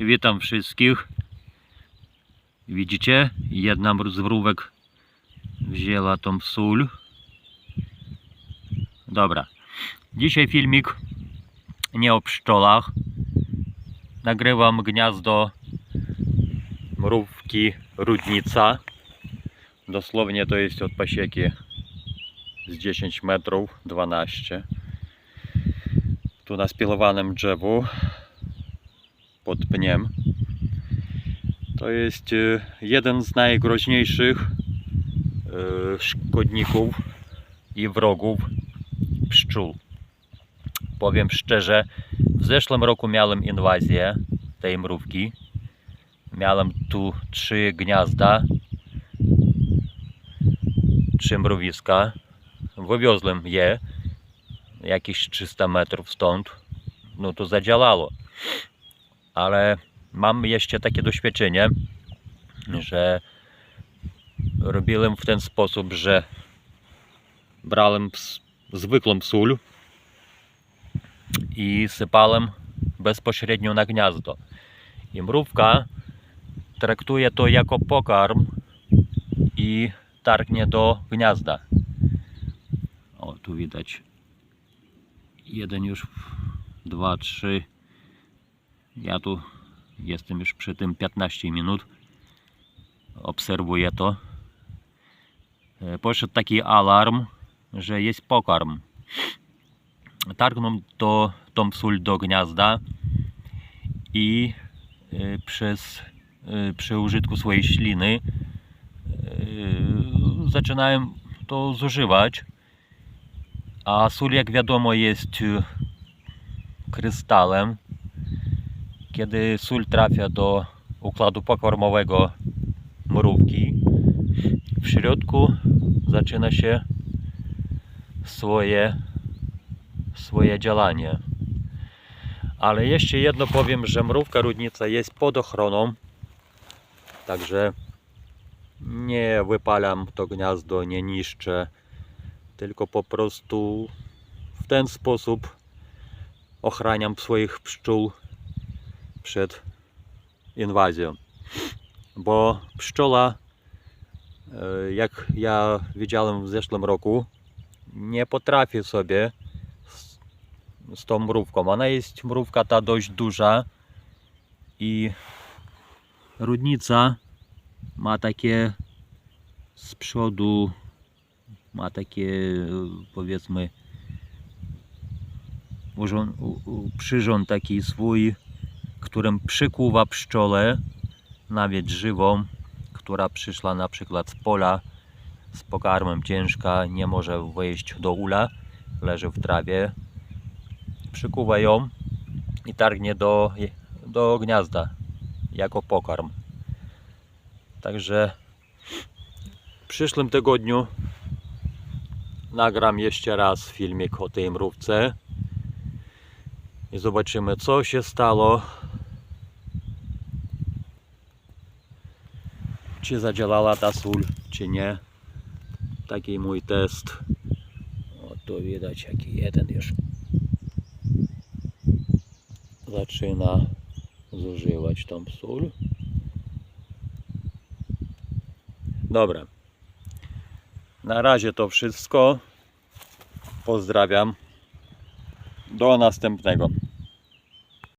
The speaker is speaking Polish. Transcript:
Witam wszystkich. Widzicie? Jedna z mrówek wzięła tą sól. Dobra. Dzisiaj filmik nie o pszczołach. Nagrywam gniazdo mrówki rudnica. Dosłownie to jest od pasieki z 10 metrów 12. Tu na spielowanym drzewu pod pniem. To jest e, jeden z najgroźniejszych e, szkodników i wrogów pszczół. Powiem szczerze, w zeszłym roku miałem inwazję tej mrówki. Miałem tu trzy gniazda, trzy mrowiska. Wywiozłem je jakieś 300 metrów stąd. No to zadziałało ale mam jeszcze takie doświadczenie, że robiłem w ten sposób, że brałem zwykłą sól i sypałem bezpośrednio na gniazdo. I mrówka traktuje to jako pokarm i targnie do gniazda. O, tu widać jeden już, dwa, trzy, ja tu jestem już przy tym 15 minut. Obserwuję to. E, Poszedł taki alarm, że jest pokarm. Targnął to, tą sól do gniazda i e, przez, e, przy użytku swojej śliny zaczynałem to zużywać. A sól, jak wiadomo, jest krystalem kiedy sól trafia do układu pokarmowego mrówki, w środku zaczyna się swoje, swoje działanie. Ale jeszcze jedno powiem, że mrówka rudnica jest pod ochroną, także nie wypalam to gniazdo, nie niszczę, tylko po prostu w ten sposób ochraniam swoich pszczół przed inwazją. Bo pszczoła, e, jak ja widziałem w zeszłym roku, nie potrafi sobie z, z tą mrówką. Ona jest mrówka ta dość duża i rudnica ma takie z przodu ma takie powiedzmy urząd, przyrząd taki swój którym przykuwa pszczołę, nawet żywą, która przyszła na przykład z pola z pokarmem ciężka, nie może wejść do ula, leży w trawie, przykuwa ją i targnie do, do gniazda jako pokarm. Także w przyszłym tygodniu nagram jeszcze raz filmik o tej mrówce i zobaczymy co się stało czy zadziałała ta sól, czy nie. Taki mój test. O, tu widać jaki jeden już zaczyna zużywać tą sól. Dobra. Na razie to wszystko. Pozdrawiam. Do następnego.